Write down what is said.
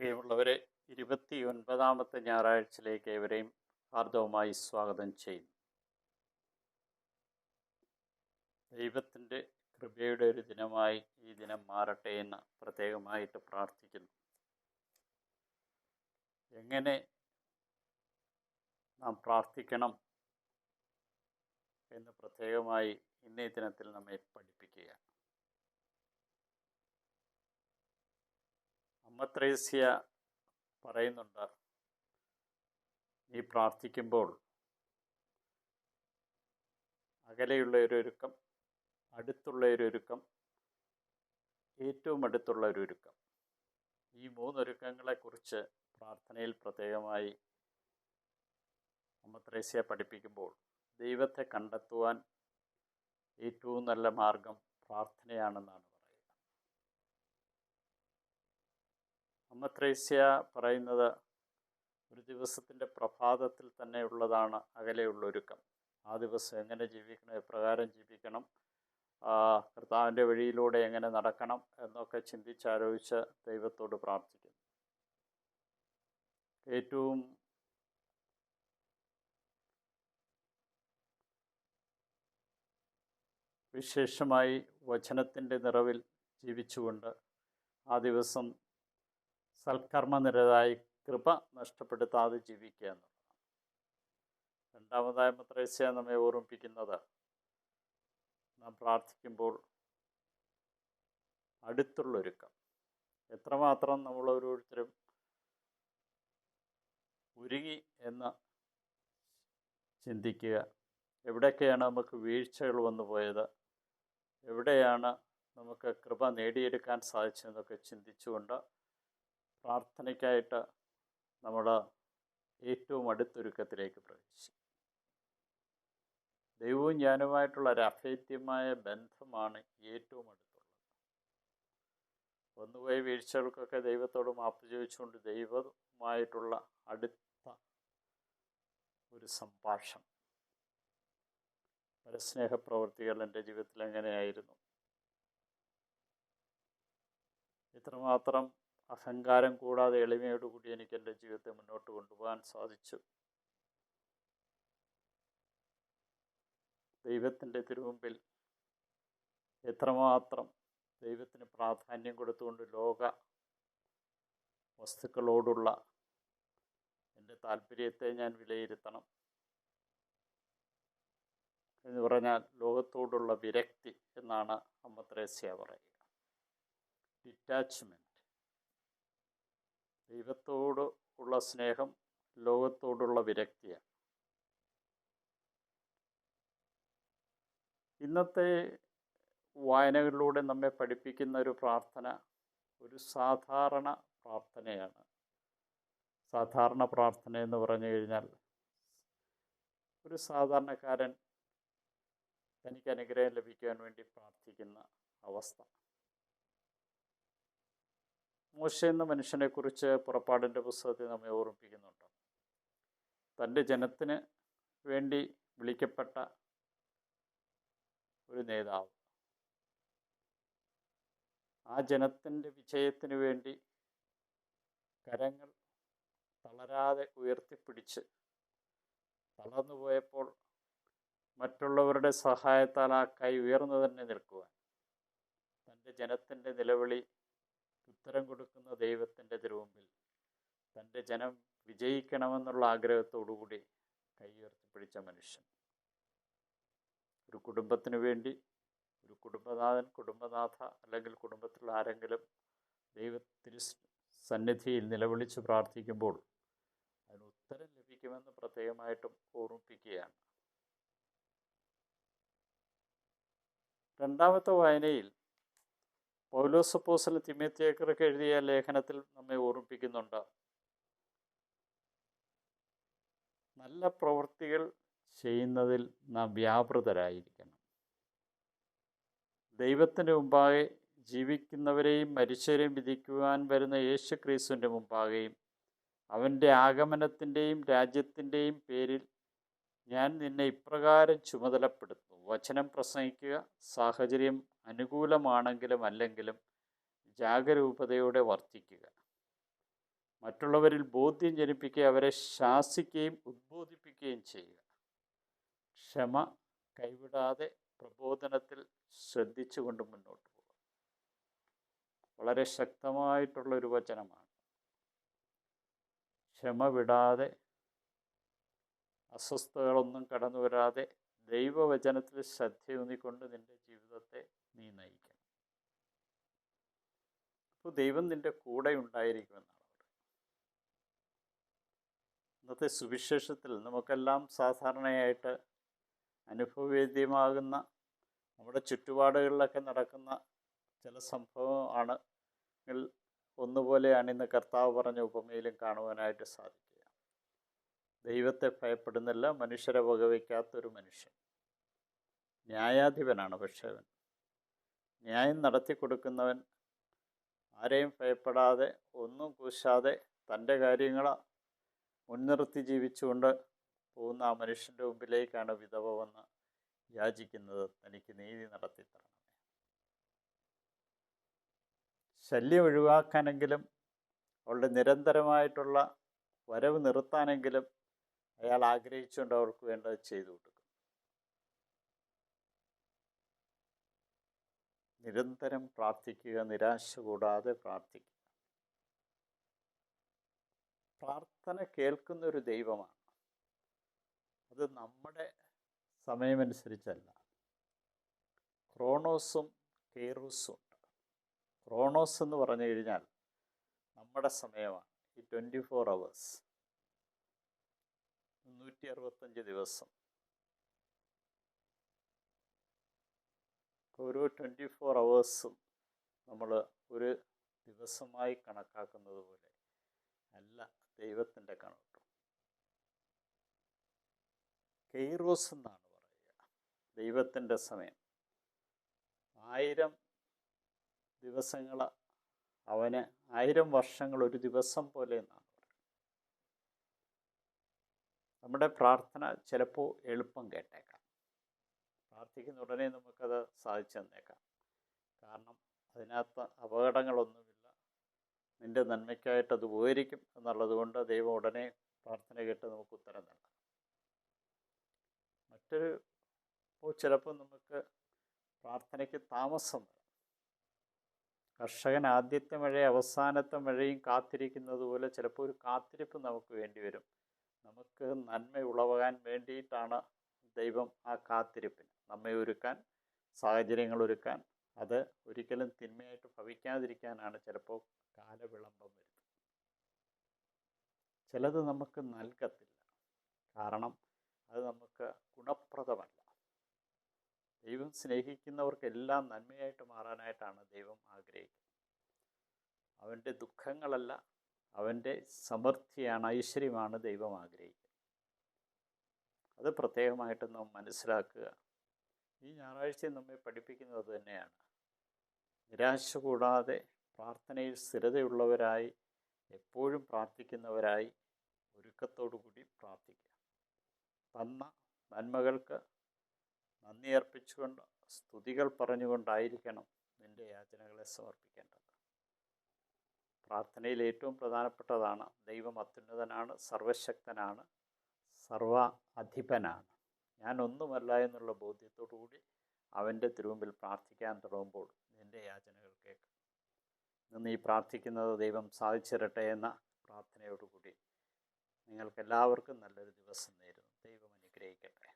പ്രിയമുള്ളവരെ ഇരുപത്തി ഒൻപതാമത്തെ ഞായറാഴ്ചയിലേക്ക് ഏവരെയും ഹാർദവുമായി സ്വാഗതം ചെയ്യുന്നു. ദൈവത്തിന്റെ കൃപയുടെ ഒരു ദിനമായി ഈ ദിനം മാറട്ടെ എന്ന് പ്രത്യേകമായിട്ട് പ്രാർത്ഥിക്കുന്നു. എങ്ങനെ നാം പ്രാർത്ഥിക്കണം എന്ന് പ്രത്യേകമായി ഇന്നേ ദിനത്തിൽ നമ്മെ പഠിപ്പിക്കുക അമ്മ ത്രേസ്യ പറയുന്നുണ്ട്. നീ പ്രാർത്ഥിക്കുമ്പോൾ അകലെയുള്ള ഒരു ഒരുക്കം അടുത്തുള്ള ഒരു ഒരുക്കം ഏറ്റവും അടുത്തുള്ള ഒരു ഒരുക്കം. ഈ മൂന്നൊരുക്കങ്ങളെക്കുറിച്ച് പ്രാർത്ഥനയിൽ പ്രത്യേകമായി അമ്മത്രേസ്യ പഠിപ്പിക്കുമ്പോൾ ദൈവത്തെ കണ്ടെത്തുവാൻ ഏറ്റവും നല്ല മാർഗം പ്രാർത്ഥനയാണെന്നാണ് പറയുക അമ്മ ത്രേസ്യ പറയുന്നത് ഒരു ദിവസത്തിന്റെ പ്രഭാതത്തിൽ തന്നെ ഉള്ളതാണ് അകലെയുള്ള ഒരുക്കം. ആ ദിവസം എങ്ങനെ ജീവിക്കണം എപ്രകാരം ജീവിക്കണം കർത്താവിന്റെ വഴിയിലൂടെ എങ്ങനെ നടക്കണം എന്നൊക്കെ ചിന്തിച്ചാലോചിച്ച് ദൈവത്തോട് പ്രാർത്ഥിക്കുന്നു. ഏറ്റവും വിശേഷമായി വചനത്തിന്റെ നിറവിൽ ജീവിച്ചുകൊണ്ട് ആ ദിവസം സൽക്കർമ്മനിരതായി കൃപ നഷ്ടപ്പെടുത്താതെ ജീവിക്കുക എന്നുള്ളതാണ്. രണ്ടാമതായ മത്രേസ്യ നമ്മെ ഓർമ്മിപ്പിക്കുന്നത് നാം പ്രാർത്ഥിക്കുമ്പോൾ അടുത്തുള്ളൊരുക്കം. എത്രമാത്രം നമ്മൾ ഓരോരുത്തരും ഒരുങ്ങി എന്ന് ചിന്തിക്കുക എവിടെയൊക്കെയാണ് നമുക്ക് വീഴ്ചകൾ വന്നു പോയത് എവിടെയാണ് നമുക്ക് കൃപ നേടിയെടുക്കാൻ സാധിച്ചതെന്നൊക്കെ ചിന്തിച്ചുകൊണ്ട് പ്രാർത്ഥനയ്ക്കായിട്ട് നമ്മൾ ഏറ്റവും അടുത്തൊരുക്കത്തിലേക്ക് പ്രവേശിക്കും ദൈവവും ഞാനുമായിട്ടുള്ള ഒരു അഭേദ്യമായ ബന്ധമാണ് ഏറ്റവും അടുത്തുള്ളത്. ഒന്നുപോയ വീഴ്ചകൾക്കൊക്കെ ദൈവത്തോട് മാപ്പ് ചോദിച്ചുകൊണ്ട് ദൈവവുമായിട്ടുള്ള അടുത്ത ഒരു സംഭാഷണം. പരസ്നേഹ പ്രവർത്തികൾ എന്റെ ജീവിതത്തിൽ എങ്ങനെയായിരുന്നു? ഇത്രമാത്രം അഹങ്കാരം കൂടാതെ എളിമയോടുകൂടി എനിക്ക് എന്റെ ജീവിതത്തെ മുന്നോട്ട് കൊണ്ടുപോകാൻ സാധിച്ചു. ദൈവത്തിന്റെ തിരുമുമ്പിൽ എത്രമാത്രം ദൈവത്തിന് പ്രാധാന്യം കൊടുത്തുകൊണ്ട് ലോക വസ്തുക്കളോടുള്ള എന്റെ താല്പര്യത്തെ ഞാൻ വിലയിരുത്തണം എന്ന് പറഞ്ഞാൽ ലോകത്തോടുള്ള വിരക്തി എന്നാണ് അമ്മത്രേസ്യ പറയുക. ഡിറ്റാച്ച്മെന്റ് ദൈവത്തോട് ഉള്ള സ്നേഹം ലോകത്തോടുള്ള വിരക്തിയാണ്. ഇന്നത്തെ വായനകളിലൂടെ നമ്മെ പഠിപ്പിക്കുന്ന ഒരു പ്രാർത്ഥന ഒരു സാധാരണ പ്രാർത്ഥനയാണ്. സാധാരണ പ്രാർത്ഥന എന്ന് പറഞ്ഞു കഴിഞ്ഞാൽ ഒരു സാധാരണക്കാരൻ തനിക്ക് അനുഗ്രഹം ലഭിക്കുവാൻ വേണ്ടി പ്രാർത്ഥിക്കുന്ന അവസ്ഥ. മോശ എന്ന മനുഷ്യനെക്കുറിച്ച് പുറപ്പാടിന്റെ പുസ്തകത്തിൽ നമ്മെ ഓർമ്മിപ്പിക്കുന്നുണ്ട്. തന്റെ ജനത്തിന് വേണ്ടി വിളിക്കപ്പെട്ട ഒരു നേതാവ്. ആ ജനത്തിന്റെ വിജയത്തിന് വേണ്ടി കരങ്ങൾ തളരാതെ ഉയർത്തിപ്പിടിച്ച് തളർന്നു പോയപ്പോൾ മറ്റുള്ളവരുടെ സഹായത്താൽ ആ കൈ ഉയർന്നു തന്നെ നിൽക്കുവാൻ തന്റെ ജനത്തിന്റെ നിലവിളി ഉത്തരം കൊടുക്കുന്ന ദൈവത്തിന്റെ തിരുമുമ്പിൽ തന്റെ ജനം വിജയിക്കണമെന്നുള്ള ആഗ്രഹത്തോടുകൂടി കൈ ഉയർത്തിപ്പിടിച്ച മനുഷ്യൻ. ഒരു കുടുംബത്തിന് വേണ്ടി ഒരു കുടുംബനാഥൻ കുടുംബനാഥ അല്ലെങ്കിൽ കുടുംബത്തിലുള്ള ആരെങ്കിലും ദൈവത്തിരി സന്നിധിയിൽ നിലവിളിച്ച് പ്രാർത്ഥിക്കുമ്പോൾ അതിന് ഉത്തരം ലഭിക്കുമെന്ന് പ്രത്യേകമായിട്ടും ഓർമ്മിപ്പിക്കുകയാണ്. രണ്ടാമത്തെ വായനയിൽ പൗലോസപ്പോസൽ തിമേത്തിയേക്കർക്ക് എഴുതിയ ലേഖനത്തിൽ നമ്മെ ഓർമ്മിപ്പിക്കുന്നുണ്ട്. നല്ല പ്രവൃത്തികൾ ചെയ്യുന്നതിൽ നാം വ്യാപൃതരായിരിക്കണം. ദൈവത്തിന്റെ മുമ്പാകെ ജീവിക്കുന്നവരെയും മരിച്ചവരെയും വിധിക്കുവാൻ വരുന്ന യേശു ക്രിസ്തുവിന്റെ മുമ്പാകെയും അവന്റെ ആഗമനത്തിന്റെയും രാജ്യത്തിന്റെയും പേരിൽ ഞാൻ നിന്നെ ഇപ്രകാരം ചുമതലപ്പെടുത്തുന്നു. വചനം പ്രസംഗിക്കുക സാഹചര്യം അനുകൂലമാണെങ്കിലും അല്ലെങ്കിലും ജാഗരൂപതയോടെ വർത്തിക്കുക. മറ്റുള്ളവരിൽ ബോധ്യം ജനിപ്പിക്കുക അവരെ ശാസിക്കുകയും ഉദ്ബോധിപ്പിക്കുകയും ചെയ്യുക. ക്ഷമ കൈവിടാതെ പ്രബോധനത്തിൽ ശ്രദ്ധിച്ചുകൊണ്ട് മുന്നോട്ട് പോകുക. വളരെ ശക്തമായിട്ടുള്ള ഒരു വചനമാണ്. ക്ഷമ വിടാതെ അസ്വസ്ഥതകളൊന്നും കടന്നു വരാതെ ദൈവവചനത്തിൽ ശ്രദ്ധയൂന്നിക്കൊണ്ട് നിന്റെ ജീവിതത്തെ നീ നയിക്കണം. അപ്പോൾ ദൈവം നിന്റെ കൂടെ ഉണ്ടായിരിക്കുമെന്നാണ് ഇന്നത്തെ സുവിശേഷത്തിൽ നമുക്കെല്ലാം സാധാരണയായിട്ട് അനുഭവവേദ്യമാകുന്ന നമ്മുടെ ചുറ്റുപാടുകളിലൊക്കെ നടക്കുന്ന ചില സംഭവമാണ് ഒന്നുപോലെയാണ് ഇന്ന് കർത്താവ് പറഞ്ഞ ഉപമയിലും കാണുവാനായിട്ട് സാധിക്കുക ദൈവത്തെ ഭയപ്പെടുന്നില്ല മനുഷ്യരെ വകവയ്ക്കാത്തൊരു മനുഷ്യൻ. ന്യായാധിപനാണ് പക്ഷേ അവൻ ന്യായം നടത്തി കൊടുക്കുന്നവൻ ആരെയും ഭയപ്പെടാതെ ഒന്നും കൂശാതെ തന്റെ കാര്യങ്ങൾ മുൻനിർത്തി ജീവിച്ചുകൊണ്ട് പോകുന്ന ആ മനുഷ്യന്റെ മുമ്പിലേക്കാണ് വിധവ വന്ന് യാചിക്കുന്നത്. തനിക്ക് നീതി നടത്തി തരണമേ ശല്യം ഒഴിവാക്കാനെങ്കിലും അവളുടെ നിരന്തരമായിട്ടുള്ള വരവ് നിർത്താനെങ്കിലും അയാൾ ആഗ്രഹിച്ചുകൊണ്ട് അവർക്ക് വേണ്ടത് ചെയ്തു കൊടുക്കും. നിരന്തരം പ്രാർത്ഥിക്കുക നിരാശ കൂടാതെ പ്രാർത്ഥിക്കുക. പ്രാർത്ഥന കേൾക്കുന്ന ഒരു ദൈവമാണ്. അത് നമ്മുടെ സമയമനുസരിച്ചല്ല. ക്രോണോസും കേറൂസും ഉണ്ട്. ക്രോണോസ് എന്ന് പറഞ്ഞു കഴിഞ്ഞാൽ നമ്മുടെ സമയമാണ്. ഈ ട്വന്റി ഫോർ അവേഴ്സ് മുന്നൂറ്റി അറുപത്തഞ്ച് ദിവസം. ഓരോ ട്വന്റി ഫോർ അവേഴ്സും നമ്മൾ ഒരു ദിവസമായി കണക്കാക്കുന്നത് പോലെ അല്ല ദൈവത്തിന്റെ കണക്ക്. കെയ്റോസ് എന്നാണ് പറയുക. ദൈവത്തിന്റെ സമയം. ആയിരം ദിവസങ്ങൾ അവന് ആയിരം വർഷങ്ങൾ ഒരു ദിവസം പോലെ എന്നാണ് നമ്മുടെ പ്രാർത്ഥന ചിലപ്പോൾ എളുപ്പം കേട്ടേക്കാം. പ്രാർത്ഥിക്കുന്ന ഉടനെ നമുക്കത് സാധിച്ചു തന്നേക്കാം. കാരണം അതിനകത്ത് അപകടങ്ങളൊന്നുമില്ല. നിന്റെ നന്മയ്ക്കായിട്ട് അത് ഉപകരിക്കും എന്നുള്ളത് കൊണ്ട് ദൈവം ഉടനെ പ്രാർത്ഥന കേട്ട് നമുക്ക് ഉത്തരം നൽകാം. മറ്റൊരു ചിലപ്പോൾ നമുക്ക് പ്രാർത്ഥനയ്ക്ക് താമസം കർഷകൻ ആദ്യത്തെ മഴയും അവസാനത്തെ മഴയും കാത്തിരിക്കുന്നത് പോലെ ചിലപ്പോൾ ഒരു കാത്തിരിപ്പ് നമുക്ക് വേണ്ടി വരും. നമുക്ക് നന്മ ഉളവാകാൻ വേണ്ടിയിട്ടാണ് ദൈവം ആ കാത്തിരിപ്പിന്. നമ്മെ ഒരുക്കാൻ സാഹചര്യങ്ങൾ ഒരുക്കാൻ അത് ഒരിക്കലും തിന്മയായിട്ട് ഭവിക്കാതിരിക്കാനാണ് ചിലപ്പോൾ കാലവിളംബം വരുന്നത്. ചിലത് നമുക്ക് നൽകത്തില്ല. കാരണം അത് നമുക്ക് ഗുണപ്രദമല്ല. ദൈവം സ്നേഹിക്കുന്നവർക്കെല്ലാം നന്മയായിട്ട് മാറാനായിട്ടാണ് ദൈവം ആഗ്രഹിക്കുന്നത്. അവന്റെ ദുഃഖങ്ങളല്ല അവന്റെ സമൃദ്ധിയാണ് ഐശ്വര്യമാണ് ദൈവം ആഗ്രഹിക്കുന്നത്. അത് പ്രത്യേകമായിട്ട് നാം മനസ്സിലാക്കുക. ഈ ഞായറാഴ്ച നമ്മെ പഠിപ്പിക്കുന്നത് തന്നെയാണ്. നിരാശ കൂടാതെ പ്രാർത്ഥനയിൽ സ്ഥിരതയുള്ളവരായി എപ്പോഴും പ്രാർത്ഥിക്കുന്നവരായി കൂടി പ്രാർത്ഥിക്കുക. തന്ന നന്മകൾക്ക് നന്ദി അർപ്പിച്ചുകൊണ്ട് സ്തുതികൾ പറഞ്ഞുകൊണ്ടായിരിക്കണം നിന്റെ യാചനകളെ സമർപ്പിക്കേണ്ടത്. പ്രാർത്ഥനയിൽ ഏറ്റവും പ്രധാനപ്പെട്ടതാണ്. ദൈവം അത്യുന്നതനാണ് സർവശക്തനാണ് സർവ അധിപനാണ്. ഞാൻ ഒന്നുമല്ല എന്നുള്ള ബോധ്യത്തോടു കൂടി അവന്റെ തിരുമുമ്പിൽ പ്രാർത്ഥിക്കാൻ തുടങ്ങുമ്പോൾ നിന്റെ യാചനകൾ കേൾക്കും. ഇന്ന് ഈ പ്രാർത്ഥിക്കുന്നത് ദൈവം സാധിച്ചിരട്ടെ എന്ന പ്രാർത്ഥനയോടുകൂടി. നിങ്ങൾക്കെല്ലാവർക്കും നല്ലൊരു ദിവസം നേരുന്നു. ദൈവം അനുഗ്രഹിക്കട്ടെ.